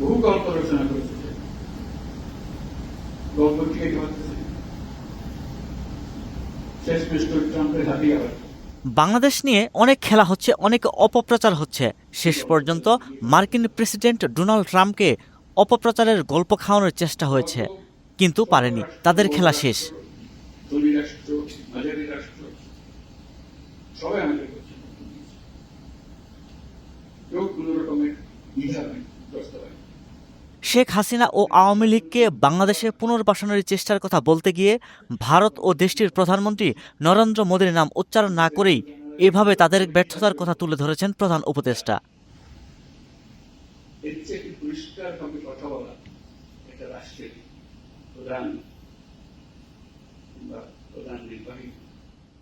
বহু গল্প রচনা করেছে। সে। গল্প হচ্ছে শেষ পৃষ্ঠ ট্রাম্পের হাতিয়ে বাংলাদেশ নিয়ে অনেক খেলা হচ্ছে অনেক অপপ্রচার হচ্ছে। শেষ পর্যন্ত মার্কিন প্রেসিডেন্ট ডোনাল্ড ট্রাম্পকে অপপ্রচারের গল্প খাওয়ানোর চেষ্টা হয়েছে কিন্তু পারেনি। তাদের খেলা শেষ। রাষ্ট্র সবাই আমাদের কেউ কোন রকমের দ্বিধা নেই। বাস্তবায়ন শেখ হাসিনা ও আওয়ামী লীগকে বাংলাদেশে পুনর্বাসনের চেষ্টার কথা বলতে গিয়ে ভারত ও দেশটির প্রধানমন্ত্রী নরেন্দ্র মোদীর নাম উচ্চারণ না করেই এভাবে তাদের ব্যর্থতার কথা তুলে ধরেছেন প্রধান উপদেষ্টা। প্রধান নির্বাহী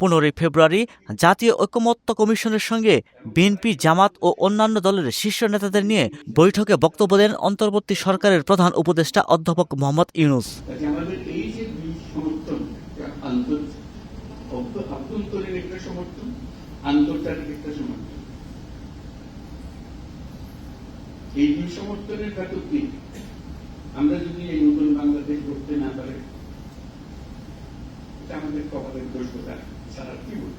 পনেরোই ফেব্রুয়ারি জাতীয় ঐকমত্য কমিশনের সঙ্গে বিএনপি, জামাত ও অন্যান্য দলের শীর্ষ নেতাদের নিয়ে বৈঠকে বক্তব্য দেন অন্তর্বর্তী সরকারের প্রধান উপদেষ্টা অধ্যাপক মোহাম্মদ ইউনুস। এই দুই সমর্থনের আমরা যদি এই নতুন বাংলাদেশ করতে না পারি আমাদের কপালের দোষ ছাড়া কি বলব?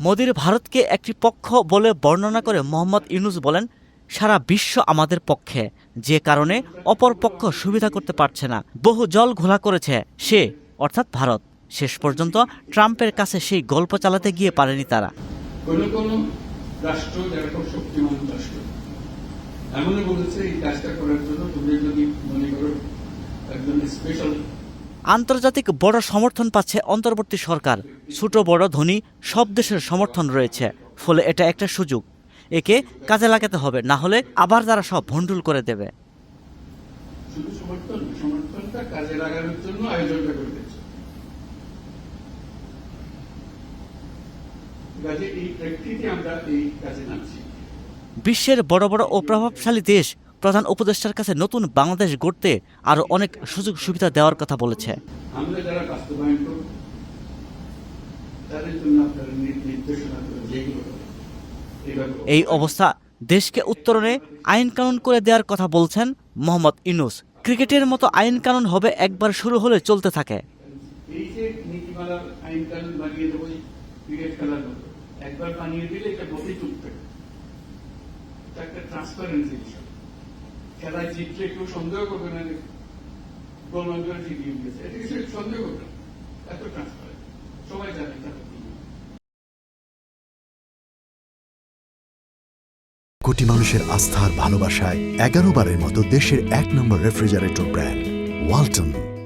মোদির ভারতকে একটি পক্ষ বলে বর্ণনা করে মোহাম্মদ ইউনুস বলেন সারা বিশ্ব আমাদের পক্ষে যে কারণে অপর পক্ষ সুবিধা করতে পারছে না। বহু জল ঘোলা করেছে সে অর্থাৎ ভারত। শেষ পর্যন্ত ট্রাম্পের কাছে সেই গল্প চালাতে গিয়ে পারেনি তারা। কোন কোন রাষ্ট্র যারা খুব শক্তিমান রাষ্ট্র এমনও বলেছে এই কাজটা করার জন্য তুমি যদি মনে করো একজন স্পেশাল আন্তর্জাতিক বড় সমর্থন পাচ্ছে অন্তর্বর্তী সরকার। ছোট বড় ধনী সব দেশের সমর্থন রয়েছে ফলে এটা একটা সুযোগ। একে কাজে লাগাতে হবে না হলে আবার তারা সব ভণ্ডুল করে দেবে। সমর্থনটা কাজে লাগানোর জন্য আয়োজনটা করে বিশ্বের বড় বড় ও প্রভাবশালী দেশ প্রধান উপদেষ্টার কাছে নতুন বাংলাদেশ গড়তে আরও অনেক সুযোগ সুবিধা দেওয়ার কথা বলেছে। আমরা যারা বাস্তবায়ন করব তাদের জন্য আপনারা নির্দেশনা দেবেন যেগুলো হবে। এইভাবে এই অবস্থা দেশকে উত্তরণে আইন কানুন করে দেওয়ার কথা বলছেন মোহাম্মদ ইনুস ক্রিকেটের মতো আইন কানুন হবে একবার শুরু হলে চলতে থাকে। একবার বানিয়ে দিলে এটা গতি একটা ট্রান্সপারেন্সি বিষয় খেলায় জিতলে কেউ সন্দেহ করবে না যে গোল জিতিয়ে দিয়েছে এটা কিছু সন্দেহ করবে এত ট্রান্সপারেন্ট সবাই জানে তাদের কোটি মানুষের আস্থার ভালোবাসায় এগারো বারের মতো দেশের এক নম্বর রেফ্রিজারেটর ব্র্যান্ড, ওয়ালটন।